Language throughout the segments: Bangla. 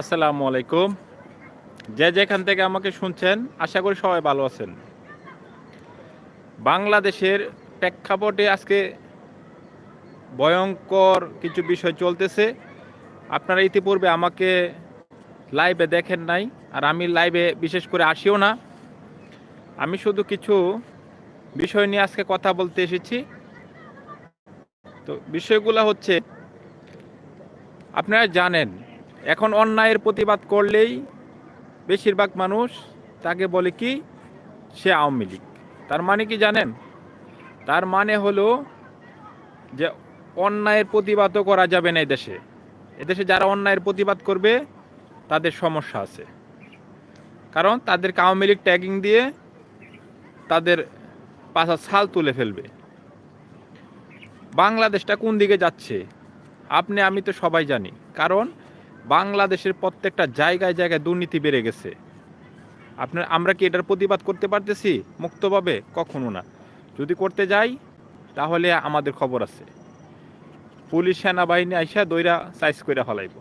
আসসালামু আলাইকুম। যে যেখান থেকে আমাকে শুনছেন, আশা করি সবাই ভালো আছেন। বাংলাদেশের প্রেক্ষাপটে আজকে ভয়ঙ্কর কিছু বিষয় চলতেছে। আপনারা ইতিপূর্বে আমাকে লাইভে দেখেন নাই, আর আমি লাইভে বিশেষ করে আসিও না। আমি শুধু কিছু বিষয় নিয়ে আজকে কথা বলতে এসেছি। তো বিষয়গুলো হচ্ছে, আপনারা জানেন এখন অন্যায়ের প্রতিবাদ করলেই বেশিরভাগ মানুষ তাকে বলে কি, সে আওয়ামী লীগ। তার মানে কি জানেন? তার মানে হলো যে অন্যায়ের প্রতিবাদও করা যাবে না এদেশে। এদেশে যারা অন্যায়ের প্রতিবাদ করবে, তাদের সমস্যা আছে। কারণ তাদেরকে আওয়ামী লীগ ট্যাগিং দিয়ে তাদের পাশা ছাল তুলে ফেলবে। বাংলাদেশটা কোন দিকে যাচ্ছে? আপনি, আমি তো সবাই জানি। কারণ বাংলাদেশের প্রত্যেকটা জায়গায় জায়গায় দুর্নীতি বেড়ে গেছে। আপনার, আমরা কি এটার প্রতিবাদ করতে পারতেছি? মুক্তভাবে? কখনো না। যদি করতে যাই, তাহলে আমাদের খবর আছে। পুলিশ সেনাবাহিনী আইসা দইরা সাইজ করে হলাইব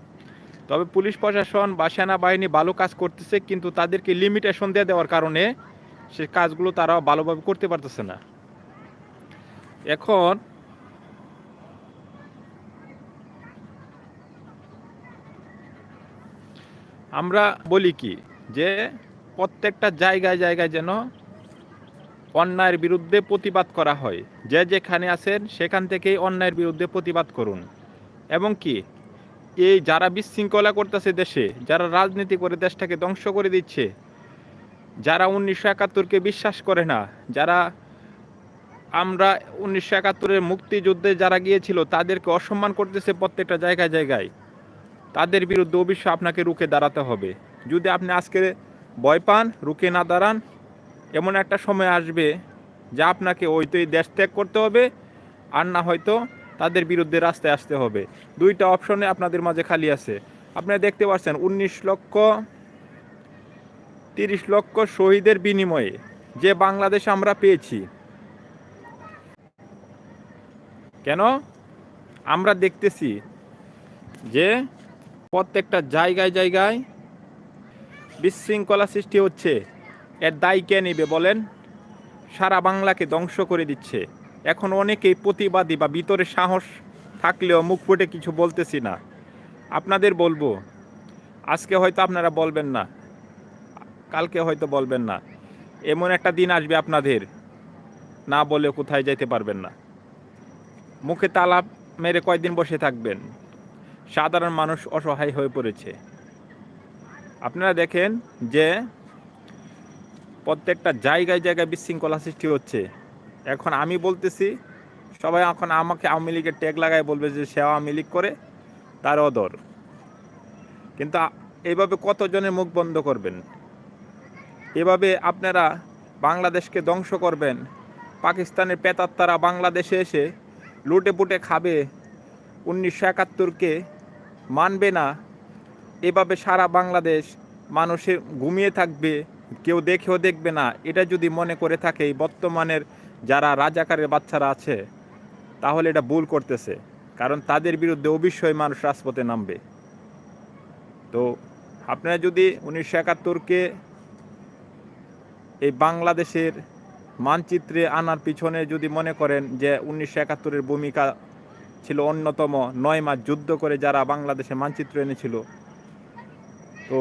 তবে পুলিশ প্রশাসন বা সেনাবাহিনী ভালো কাজ করতেছে, কিন্তু তাদেরকে লিমিটেশন দিয়ে দেওয়ার কারণে সে কাজগুলো তারা ভালোভাবে করতে পারতেছে না। এখন আমরা বলি কি, যে প্রত্যেকটা জায়গায় জায়গায় যেন অন্যায়ের বিরুদ্ধে প্রতিবাদ করা হয়। যে যেখানে আছেন, সেখান থেকেই অন্যায়ের বিরুদ্ধে প্রতিবাদ করুন। এবং কি, এই যারা বিশৃঙ্খলা করতেছে দেশে, যারা রাজনীতি করে দেশটাকে ধ্বংস করে দিচ্ছে, যারা উনিশশো একাত্তরকে বিশ্বাস করে না, যারা আমরা উনিশশো একাত্তরের মুক্তিযুদ্ধে যারা গিয়েছিল, তাদেরকে অসম্মান করতেছে প্রত্যেকটা জায়গায় জায়গায়। তাদের বিরুদ্ধে অবশ্যই আপনাকে রুখে দাঁড়াতে হবে। যদি আপনি আজকে ভয় পান, রুখে না দাঁড়ান, এমন একটা সময় আসবে যা আপনাকে ওই তো এই দেশ ত্যাগ করতে হবে, আর না হয়তো তাদের বিরুদ্ধে রাস্তায় আসতে হবে। দুইটা অপশনে আপনাদের মাঝে খালি আছে। আপনারা দেখতে পাচ্ছেন, উনিশ লক্ষ, তিরিশ লক্ষ শহীদের বিনিময়ে যে বাংলাদেশ আমরা পেয়েছি। কেন? আমরা দেখতেছি যে প্রত্যেকটা জায়গায় জায়গায় বিশৃঙ্খলা সৃষ্টি হচ্ছে। এর দায় কে নেবে বলেন? সারা বাংলাকে ধ্বংস করে দিচ্ছে। এখন অনেকেই প্রতিবাদী বা ভিতরে সাহস থাকলেও মুখ ফুটে কিছু বলতেছি না। আপনাদের বলব, আজকে হয়তো আপনারা বলবেন না, কালকে হয়তো বলবেন না। এমন একটা দিন আসবে আপনাদের, না বলে কোথায় যেতে পারবেন না। মুখে তালা মেরে কয়দিন বসে থাকবেন? সাধারণ মানুষ অসহায় হয়ে পড়েছে। আপনারা দেখেন যে প্রত্যেকটা জায়গায় জায়গায় বিশৃঙ্খলা সৃষ্টি হচ্ছে। এখন আমি বলতেছি, সবাই এখন আমাকে আওয়ামী লীগের ট্যাগ লাগায় বলবে যে সে আওয়ামী লীগ করে, তার অদর। কিন্তু এইভাবে কতজনের মুখ বন্ধ করবেন? এভাবে আপনারা বাংলাদেশকে ধ্বংস করবেন, পাকিস্তানের পেতাত্তারা বাংলাদেশে এসে লুটে পুটে খাবে, উনিশশো একাত্তরকে মানবে না। এভাবে সারা বাংলাদেশ মানুষে ঘুমিয়ে থাকবে, কেউ দেখেও দেখবে না। এটা যদি মনে করে থাকে বর্তমানের যারা রাজাকারের বাচ্চারা আছে, তাহলে এটা ভুল করতেছে। কারণ তাদের বিরুদ্ধে অবশ্যই মানুষ রাজপথে নামবে। তো আপনারা যদি উনিশশো একাত্তরকে এই বাংলাদেশের মানচিত্রে আনার পিছনে যদি মনে করেন যে উনিশশো একাত্তরের ভূমিকা ছিল অন্যতম। নয় মাস যুদ্ধ করে যারা বাংলাদেশে মানচিত্র এনেছিল, তো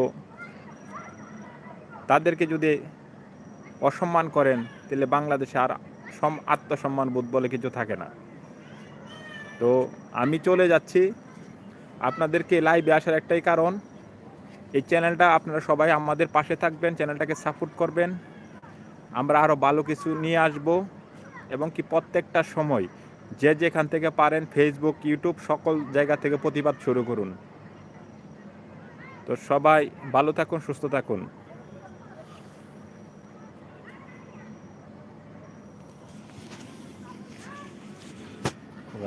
তাদেরকে যদি অসম্মান করেন, তাহলে বাংলাদেশে আর সম আত্মসম্মান বোধ বলে কিছু থাকে না। তো আমি চলে যাচ্ছি। আপনাদেরকে লাইভে আসার একটাই কারণ, এই চ্যানেলটা আপনারা সবাই আমাদের পাশে থাকবেন চ্যানেলটাকে সাপোর্ট করবেন। আমরা আরও ভালো কিছু নিয়ে আসব, এবং কি প্রত্যেকটা সময় যে যেখান থেকে পারেন ফেসবুক ইউটিউব সকল জায়গা থেকে প্রতিবাদ শুরু করুন। তো সবাই ভালো থাকুন, সুস্থ থাকুন।